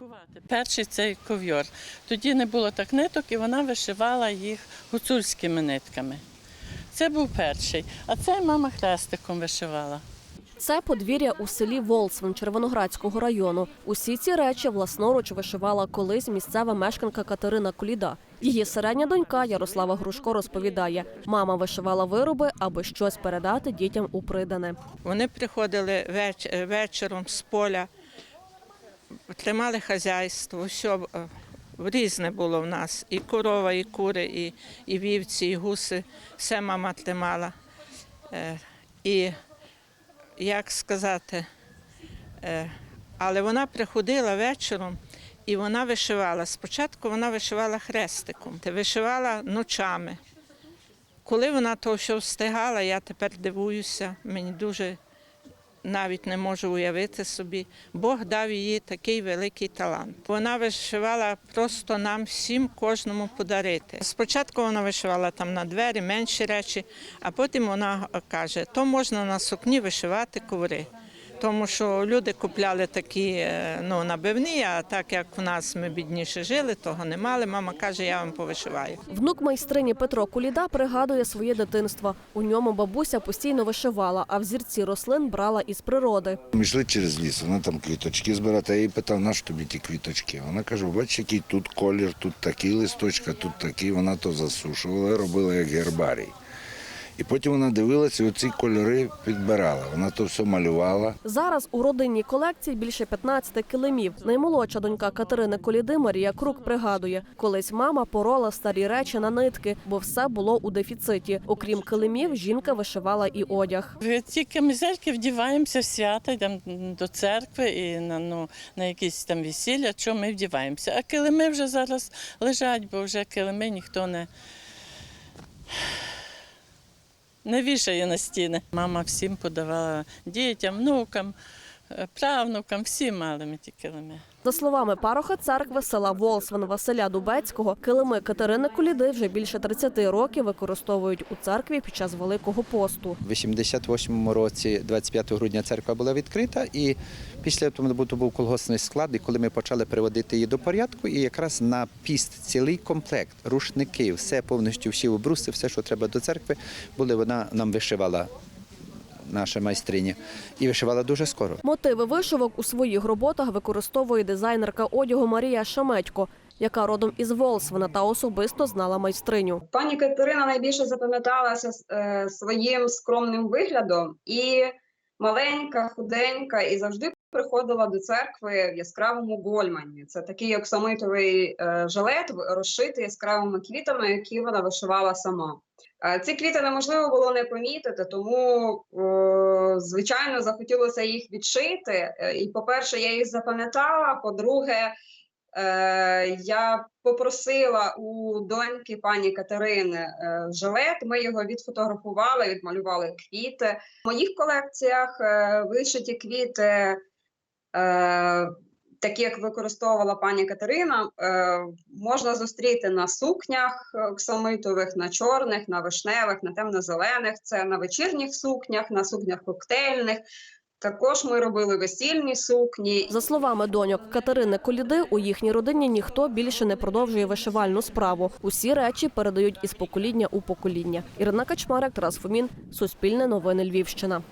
фабрикувати. Перший цей ковйор. Тоді не було так ниток, і вона вишивала їх гуцульськими нитками. Це був перший, а цей мама хрестиком вишивала. Це подвір'я у селі Волсвин Червоноградського району. Усі ці речі власноруч вишивала колись місцева мешканка Катерина Коліда. Її середня донька Ярослава Грушко розповідає, мама вишивала вироби, аби щось передати дітям у придане. Вони приходили веч- е, вечором з поля, тримали хазяйство, все різне було в нас. І корова, і кури, і, і вівці, і гуси. Все мама тримала. Е, І як сказати, е, але вона приходила вечором і вона вишивала. Спочатку вона вишивала хрестиком, вишивала ночами. Коли вона то все встигала, я тепер дивуюся, мені дуже навіть не можу уявити собі. Бог дав їй такий великий талант. Вона вишивала просто нам всім, кожному подарити. Спочатку вона вишивала там на двері менші речі, а потім вона каже, то можна на сукні вишивати коври. Тому що люди купляли такі е, ну, набивні, а так як в нас ми бідніше жили, того не мали. Мама каже, я вам повишиваю. Внук майстрині Петро Куліда пригадує своє дитинство. У ньому бабуся постійно вишивала, а взірці рослин брала із природи. Ми йшли через ліс, вона там квіточки збирала. Я її питав, на що тобі ті квіточки? Вона каже, бачиш, який тут колір, тут такі листочка, тут такі. Вона то засушувала, робила як гербарій. І потім вона дивилася і оці кольори підбирала. Вона то все малювала. Зараз у родинній колекції більше 15 килимів. Наймолодша донька Катерини Коліди Марія Крук пригадує, колись мама порола старі речі на нитки, бо все було у дефіциті. Окрім килимів, жінка вишивала і одяг. В ці камізельки вдіваємося в свята, йдемо до церкви і на, ну, на якісь там весілля, що ми вдіваємося. А килими вже зараз лежать, бо вже килими ніхто не, не вішає на стіни. Мама всім подавала дітям, внукам, правнукам, всім малими. ті килими. За словами пароха церкви села Волсвин Василя Дубецького, килими Катерини Коліди вже більше 30 років використовують у церкві під час Великого посту. В 88 році, 25 грудня, церква була відкрита, і після того був колгоспний склад, і коли ми почали приводити її до порядку, і якраз на піст цілий комплект, рушники, все повністю всі обруси, все, що треба до церкви, були вона нам вишивала. Наша майстриня і вишивала дуже скоро. Мотиви вишивок у своїх роботах використовує дизайнерка одягу Марія Шаметько, яка родом із Волсвена та особисто знала майстриню. Пані Катерина найбільше запам'яталася е, своїм скромним виглядом і маленька, худенька, і завжди приходила до церкви в яскравому гольмані. Це такий оксамитовий е, жилет, розшитий яскравими квітами, які вона вишивала сама. Е, Ці квіти неможливо було не помітити, тому звичайно захотілося їх відшити. Е, І, по-перше, я їх запам'ятала. По-друге, я попросила у доньки пані Катерини жилет. Ми його відфотографували, відмалювали квіти. В моїх колекціях вишиті квіти, такі як використовувала пані Катерина, е, можна зустріти на сукнях оксамитових, на чорних, на вишневих, на темно-зелених. Це на вечірніх сукнях, на сукнях коктейльних. Також ми робили весільні сукні. За словами доньок Катерини Коліди, у їхній родині ніхто більше не продовжує вишивальну справу. Усі речі передають із покоління у покоління. Ірина Качмарик, Тарас Фомін, Суспільне новини Львівщина.